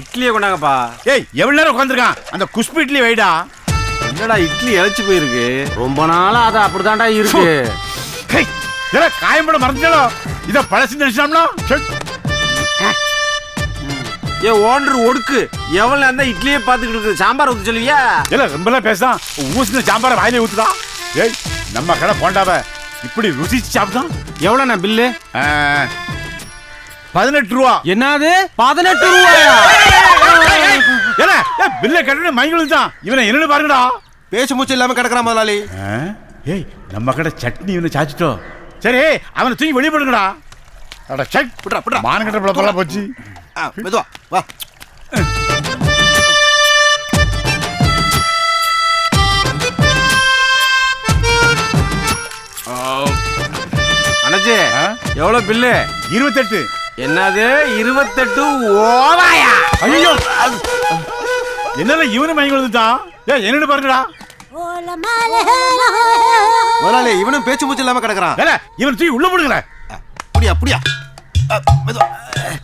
இட்லியை கொண்டாங்கப்பா. ஏய் எவ்வளவு நேரம் உட்காந்துருக்கான் அந்த குஷ்பு இட்லி வைடா. என்னடா இட்லி இழைச்சு போயிருக்கு? ரொம்ப நாளா அது அப்படிதான்டா இருக்கு. ஹேய் இதெல்லாம் காயம்பட மறந்துட்டோ இத பழசு நினைச்சாம்னா? ஏ ஓண்டர் ஒடுக்கு. எவ்வளவு அந்த இட்லியே பாத்துக்கிட்டு இருக்கு சாம்பார் ஊத்து சொல்லுவியா? இல்ல ரொம்பலாம் பேசான் ஊசின சாம்பார வாயிலே ஊத்துதா ஏய் நம்ம கடை போண்டாவ. இப்படி ருசிச்சு சாப்பிட்டான் எவ்வளோண்ணா பில்லு? பதினெட்டு ரூபா. என்னது? பதினெட்டு ரூபாயா? ஏல ஏ பில்ல கட்டணும் மயங்கி தான். இவனை என்னன்னு பாருங்கடா. பேச்சு மூச்சு இல்லாம கிடக்குறான் முதலாளி. ஆ? ஏய் நம்ம கடை சட்னி இவனை சாச்சிட்டோம் சரி அவனை தூக்கி வெளியே போடுங்கடா அட சட் விட்றா, விட்றா. மானகட்ட பிள்ளை போச்சு. ஆ, மெதுவா வா. அண்ணாச்சி ஆ? எவ்வளவு பில்லு? இருபத்தெட்டு. என்னது? இருபத்தெட்டு ஓவாயா? ஐயோ! என்னல இவனு மயங்கி விழுந்துட்டான் ஏய் என்னன்னு பாருங்கடா. முதலாளி இவனும் பேச்சு மூச்சு இல்லாம கிடக்குறான். ஏல இவன் தூக்கி உள்ள போடுங்களே. புடியா புடியா ஆ, மெதுவா. ஏய்,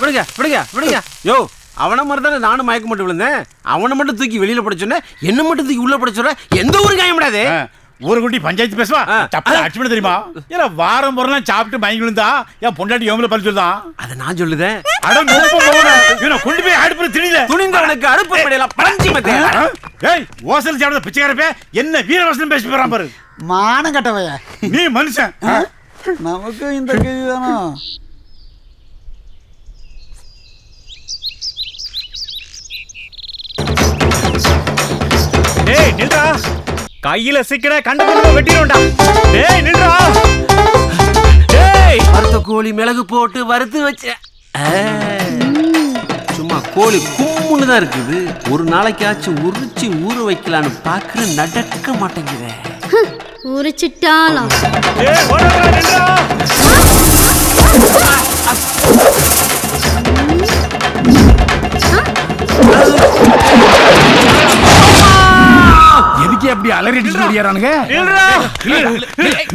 விடுங்க விடுங்க விடுங்க. யோ அவனை மாதிரி தானே நானும் மயக்க மட்டும் விழுந்தேன். அவனை மட்டும் தூக்கி வெளியில போட சொன்னேன். என்ன மட்டும் தூக்கி உள்ள போட சொன்ன எந்த ஊருக்கு காய முடியாது. ஆ, ஊரை குட்டி பஞ்சாயத்து பேசுவா. தப்பு அடிச்சு பண்ண தெரியுமா? ஏல வாரம் பொருளாம் சாப்பிட்டு மயங்கி விழுந்தா என் பொண்டாட்டி எவ்வளவு பறிச்சு சொல்லுதான் அதை நான் சொல்லுதேன். அட நொப்ப போன இவனை கொண்டு போய் அடுப்புல திணில துணிந்தவனுக்கு அடுப்பு படையலாம் பழஞ்சி ஏய் ஓசல் சாப்பிட பிச்சைக்காரப்பே என்ன வீரவசனம் பேசி போறான் பாரு. மானம் கட்டவைய. நீ மனுஷன்? நமக்கு இந்த கேள்வி தானோ டேய் நில்றா கையில சிக்கிற கண்ட கண்ட வெட்டிடும்டா டேய் நில்றா. டேய். வறுத்த கோழி மிளகு போட்டு வறுத்து வச்ச. சும்மா கோழி கும்முன்னு தான் இருக்குது. ஒரு நாளைக்காச்சும் உரிச்சு ஊற வைக்கலான்னு பாக்குற நடக்க மாட்டேங்குதே. உரிச்சிட்டாலாம். எதுக்கு அப்படி அலறிட்டு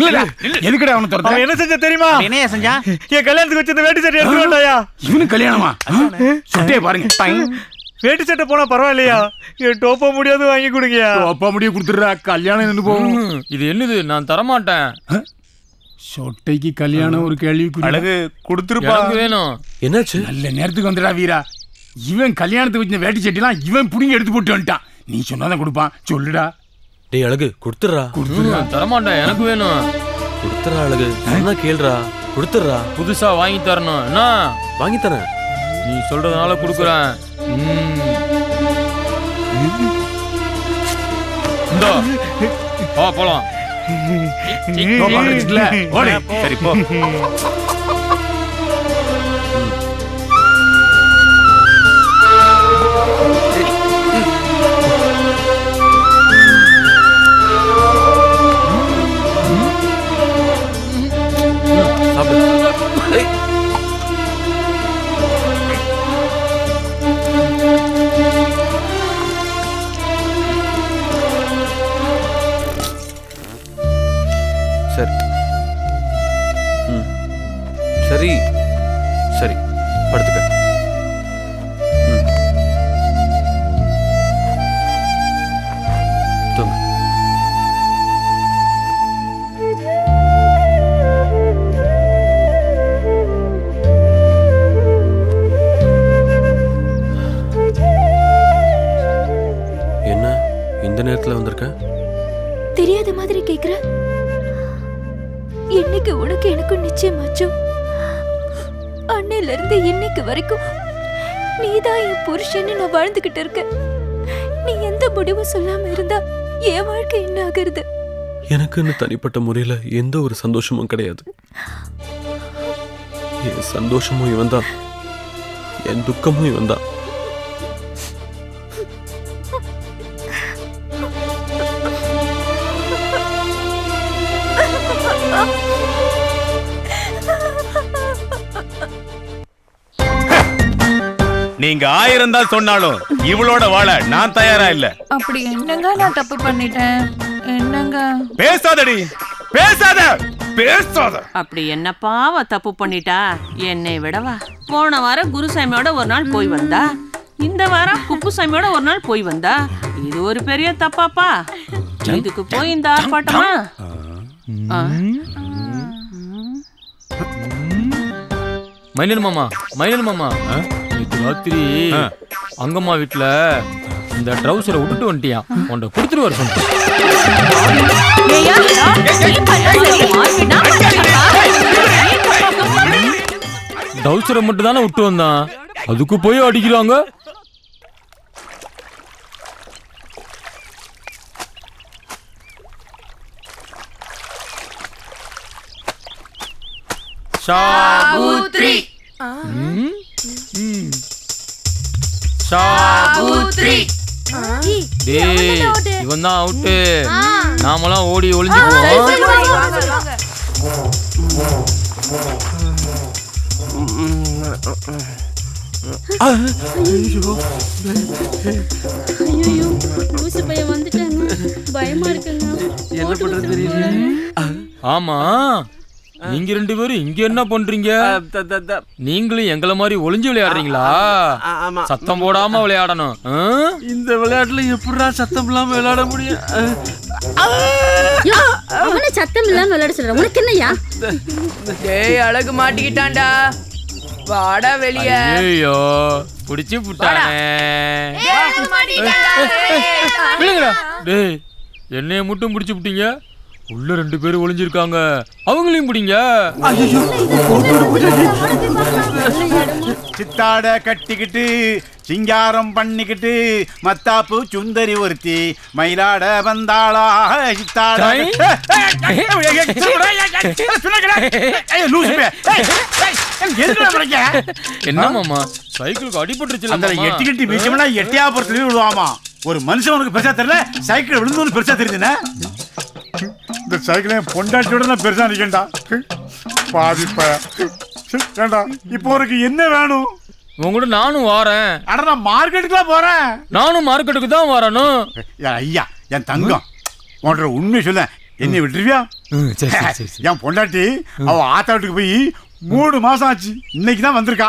நில்றா. எதுக்குடா அவனை அவன் துரத்த என்ன செஞ்ச தெரியுமா? என்னைய செஞ்சா? என் கல்யாணத்துக்கு வச்சிருந்த வேட்டி சட்டை எடுத்து வந்தாயா இவனு கல்யாணமா? சுட்டே பாருங்க. வேட்டி சட்டை போனா பரவாயில்லையா? என் டோப்ப முடியாது வாங்கி கொடுங்கயா அப்பா முடிய கொடுத்துடுறா. கல்யாணம் நின்று போகும். இது என்னது? நான் தரமாட்டேன். சொட்டைக்கு கல்யாணம் ஒரு கேள்விக்குறி. அழகு கொடுத்துருப்பா. எனக்கு வேணும். என்னாச்சு? நல்ல நேரத்துக்கு வந்துடா வீரா. இவன் கல்யாணத்துக்கு வச்ச வேட்டி சட்டிலாம் இவன் புடிங்கி எடுத்து போட்டு வந்துட்டான். நீ சொன்னாதான் கொடுப்பான். சொல்லுடா. டேய் அழகு கொடுத்துட்றா. தரமாட்டேன் எனக்கு வேணும். கொடுத்துட்றா அழகு. சொன்னா கேளுடா கொடுத்துட்றா. புதுசா வாங்கி தரணும். என்ன? வாங்கி தரேன். நீ சொல்றதுனால கொடுக்குறேன். இந்தா. வா போலாம். சரி போ சரி. ம். சரி. சரி. படுத்துக்க. ம். தூங்கு. என்ன? இந்த நேரத்தில் வந்திருக்க? தெரியாத மாதிரி கேட்குறேன் என்னைக்கு உனக்கு எனக்கும் நிச்சயமாச்சோ அன்னையில இருந்து இன்னைக்கு வரைக்கும் நீதான் என் புருஷன்னு நான் வாழ்ந்துகிட்டு இருக்கேன். நீ எந்த முடிவும் சொல்லாம இருந்தா என் வாழ்க்கை என்ன ஆகுறது? எனக்குன்னு தனிப்பட்ட முறையில் எந்த ஒரு சந்தோஷமும் கிடையாது. என் சந்தோஷமும் இவன் தான் என் துக்கமும் இவன் தான் நீங்க ஆயிரம் தான் சொன்னாலும் இவளோட வாழ நான் தயாரா இல்ல. அப்படி என்னங்க நான் தப்பு பண்ணிட்டேன்? என்னங்க? பேசாதடி. பேசாத. பேசாத. அப்படி என்னப்பா அவ தப்பு பண்ணிட்டா? என்னை விடவா. போன வாரம் குருசாமியோட ஒரு நாள் போய் வந்தா. இந்த வாரம் குப்புசாமியோட ஒரு நாள் போய் வந்தா. இது ஒரு பெரிய தப்பாப்பா. இதுக்கு போய் இந்த ஆர்ப்பாட்டமா. மைனர் மாமா மைனர் மாமா. ராத்திரி அங்கம்மா வீட்ல இந்த ட்ரௌசரை விட்டுட்டு வந்துட்டியான் உன்னை கொடுத்துட்டு வர சொன்னேன் மட்டும் தானே விட்டு வந்தான். அதுக்கு போய் அடிக்கிறாங்க. சாபுத்ரி. டேய் இவன் தான் அவுட்டு நாமெல்லாம் ஓடி ஒளிஞ்சுக்குவோம் ஐயோ. லூசு பையன் வந்துட்டாங்க பயமா இருக்குங்க என்ன பண்றது தெரியல ஆமா. நீங்க ரெண்டு பேரும் இங்க என்ன பண்றீங்க? அஹ், த- த- த- நீங்களும் எங்கள மாதிரி ஒளிஞ்சு விளையாடுறீங்களா? சத்தம் போடாம விளையாடணும். ஆ? இந்த விளையாட்டுல எப்படிடா சத்தம் இல்லாம விளையாட முடியும்? அவனை சத்தம் இல்லாம விளையாட சொல்ற உனக்கு என்னையா டேய் அழகு மாட்டிக்கிட்டான்டா. வாடா வெளிய. ஐயோ புடிச்சு புட்டானே. விழுங்கடா. டேய் என்னைய மட்டும் பிடிச்சு புட்டீங்க? உள்ள ரெண்டு பேரும் ஒளிஞ்சிருக்காங்க. அவங்களையும் பிடிங்க. சித்தாட கட்டிக்கிட்டு சிங்காரம் பண்ணிக்கிட்டு மத்தாப்பு சுந்தரி ஒருத்தி மயிலாட வந்தாளா சித்தாட? என்ன மாமா? சைக்கிளுக்கு அடிபட்டுருச்சு அந்த எட்டி கட்டி பீச்சம்னா எட்டியாபுரத்துல விழுவாமா? ஒரு மனுஷன் உனக்கு பெருசா தெரியல சைக்கிள் விழுந்து பெருசா தெரியுதுண்ணே இந்த சைக்கிள் என் பொண்டாட்டியோட நான் பெருசா நிக்கண்டா பாதிப்ப ஏண்டா இப்போ உனக்கு என்ன வேணும்? உங்கள்கிட்ட நானும் வாரேன். அட நான் மார்க்கெட்டுக்குலாம் போறேன். நானும் மார்க்கெட்டுக்கு தான் வரணும். ஐயா என் தங்கம். உன்ற உண்மை சொல்ல என்னை விட்டுருவியா. என் பொண்டாட்டி அவ ஆத்தா வீட்டுக்கு போய் மூணு மாசம் ஆச்சு. இன்னைக்கு தான் வந்திருக்கா.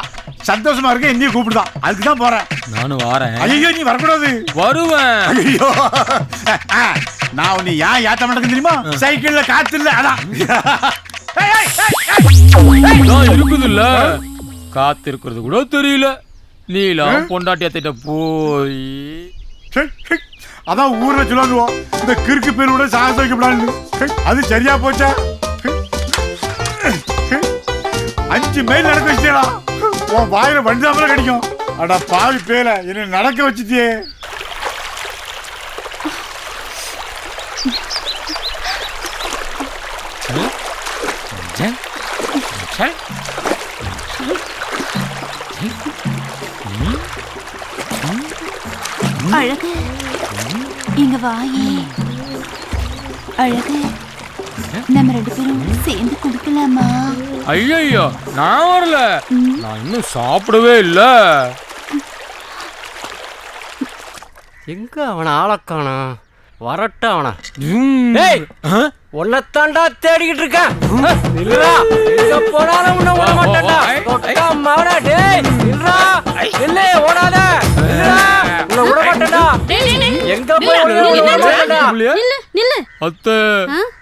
சந்தோஷமா இருக்க என்னையும் கூப்பிடுதான் அதுக்கு தான் போறேன். நானும் வாரேன். ஐயோ நீ வரக்கூடாது. வருவேன். ஐயோ. நான் உன்னை ஏன் ஏத்த மாட்டேங்க தெரியுமா? சைக்கிள்ல காத்து இல்ல அதான் இருக்குது இல்ல காத்து இருக்கிறது கூட தெரியல. நீலாம் பொண்டாட்டி அத்திட்ட போய். அதான் ஊர்ல சொல்லுவாங்க இந்த கிறுக்கு பேர் கூட சாகசம் வைக்கப்படாது அது சரியா போச்சா? அஞ்சு மைல் நடக்க வச்சியா உன் வாயில வண்டிதாமல கிடைக்கும். அடா பாவி பேல என்ன நடக்க வச்சுட்டியே. அழகு. இங்க வாயே அழகு. நம்ம ரெண்டு பேரும் சேர்ந்து குடிக்கலாமா? ஐயோ நான் வரல. நான் இன்னும் சாப்பிடவே இல்ல. எங்க அவன ஆளக்கானா வரட்ட அவன. டேய்? உன்னைத்தாண்டா தேடிக்கிட்டு இருக்கேன். இல்லடா எங்க போனாலும் உன்னை விட மாட்டேன்டா. தொட்டா மவன டேய் இல்லடா இல்ல ஓடாத. இல்லடா உன்னை விட மாட்டேன்டா. எங்க போய் விட மாட்டேன்டா. இல்லையா? நில்லு. அத்தை.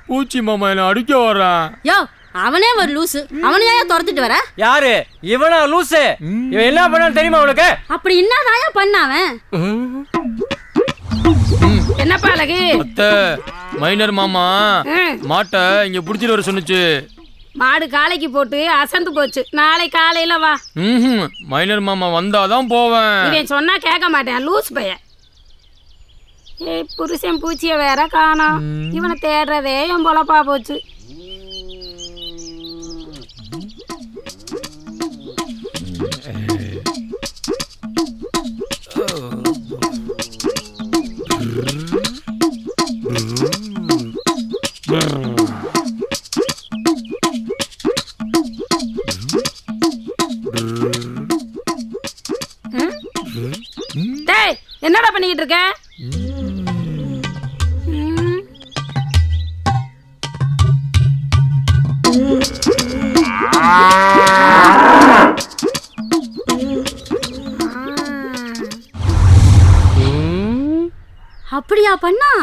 பூச்சி மாமா என்ன அடிக்க வர்றேன் யோ அவனே ஒரு லூசு. அவனையா துரத்திட்டு வர? யாரு? இவனா லூசு. இவன் என்ன பண்ணான்னு தெரியுமா உனக்கு? அப்படி என்னதாயா பண்ணாவன்? என்னப்பா அழகு? அத்தை மைனர் மாமா மாட்டை இங்க புடிச்சிட்டு வர சொன்னுச்சு. மாடு காலைக்கு போட்டு அசந்து போச்சு. நாளை காலையில வா. ம்ஹும். மைனர் மாமா வந்தாதான் போவேன். இவன் சொன்னா கேட்க மாட்டேன். லூஸ் பையன். புருஷன் பூச்சிய வேற காணோம் இவனை தேடுறதே என் பொழப்பா போச்சு. என்னடா பண்ணிக்கிட்டு இருக்க?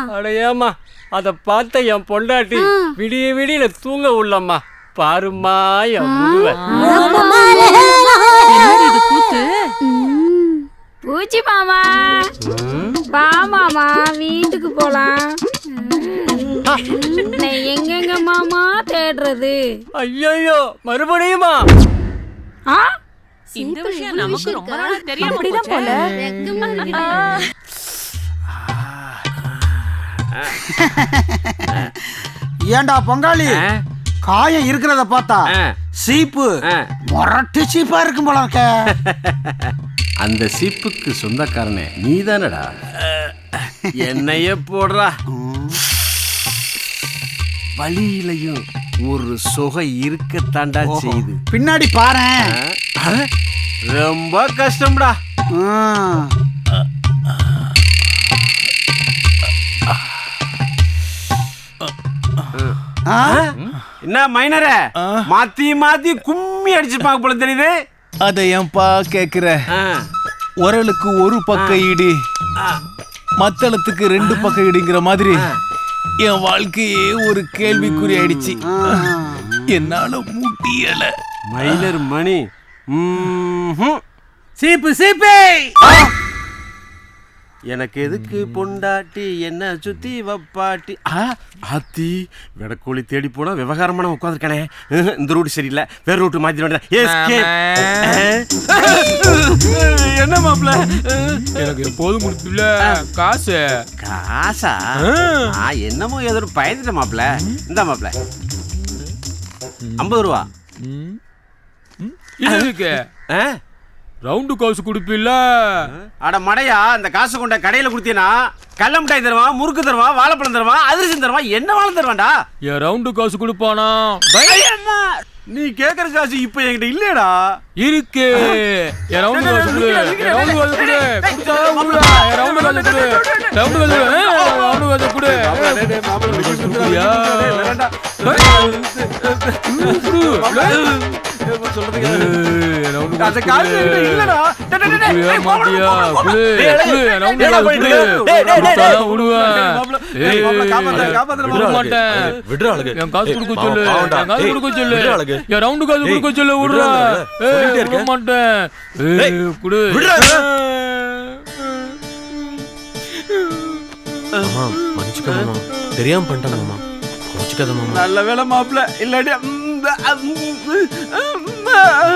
பண்ணா அட ஏம்மா அத பார்த்த என் பொண்டாட்டி விடிய விடிய தூங்க உள்ளம்மா. பாரும்மா என் முதுவ. பூச்சி மாமா. வா மாமா வீட்டுக்கு போலாம். எங்கெங்க மாமா தேடுறது? ஐயோ மறுபடியுமா? ஆ? இந்த விஷயம் நமக்கு ரொம்ப நாளா தெரியாம அப்படிதான் போல. ஏன்டா பொங்காளி? காயம் இருக்கிறத பார்த்தா. சீப்பு. முரட்டு சீப்பா இருக்கும் போல இருக்க. அந்த சீப்புக்கு சொந்தக்காரனே நீதானடா? என்னைய போடுறா. வழியிலையும் ஒரு சுகை இருக்கத்தாண்டா செய்யுது. பின்னாடி பாரேன் ஆ? ரொம்ப கஷ்டம்டா. என்ன மைனர? மாத்தி மாத்தி கும்மி அடிச்சிருப்பாங்க போல தெரியுது. அதை ஏன்பா கேக்குற? ஆ. உரலுக்கு ஒரு பக்க இடி மத்தளத்துக்கு ரெண்டு பக்க இடிங்கிற மாதிரி என் வாழ்க்கையே ஒரு கேள்விக்குறி ஆயிடுச்சு. என்னால முடியல. மைனர் மணி. சீப்பு சீப்பு! எனக்கு எதுக்கு பொண்டாட்டி? என்ன சுத்தி வப்பாட்டி? ஆ ஆத்தி வெடக்கோழி தேடி போனா விவகாரமான உட்காந்துருக்கானே இந்த ரூட் சரியில்லை. வேற ரூட் மாத்தி Escape. என்ன மாப்ள எனக்கு எப்போதும் கொடுத்துல காசு. காசா? நான் என்னமோ ஏதோ ஒரு பயந்துட்டேன் மாப்ள இந்த மாப்ள ஐம்பது ரூபா. ம். ம். இது இருக்கு ஆ? ரவுண்டு காசு கொடுப்பில்ல அட மடையா இந்த காசு கொண்ட கடையில கொடுத்தீனா கடல மிட்டாய் தருவான் முறுக்கு தருவான் வாழைப்பழம் தருவான் அதிரசம் தருவான் என்ன வாழம் தருவான்டா என் ரவுண்டு காசு கொடுப்பானா நீ கேக்குற காசு இப்ப என்கிட்ட இல்லையடா இருக்கு என் ரவுண்டு காசு கொடு என் ரவுண்டு காசு கொடு ரவுண்டு காசு கொடு ரவுண்டு காசு ரவுண்டு காசு கொடு கொடுக்குறியா? தெரியாம கோச்சுக்காத மாமா. நல்ல வேலை மாப்பிள்ள. இல்லாட்டி ம், ம், ம், ம்,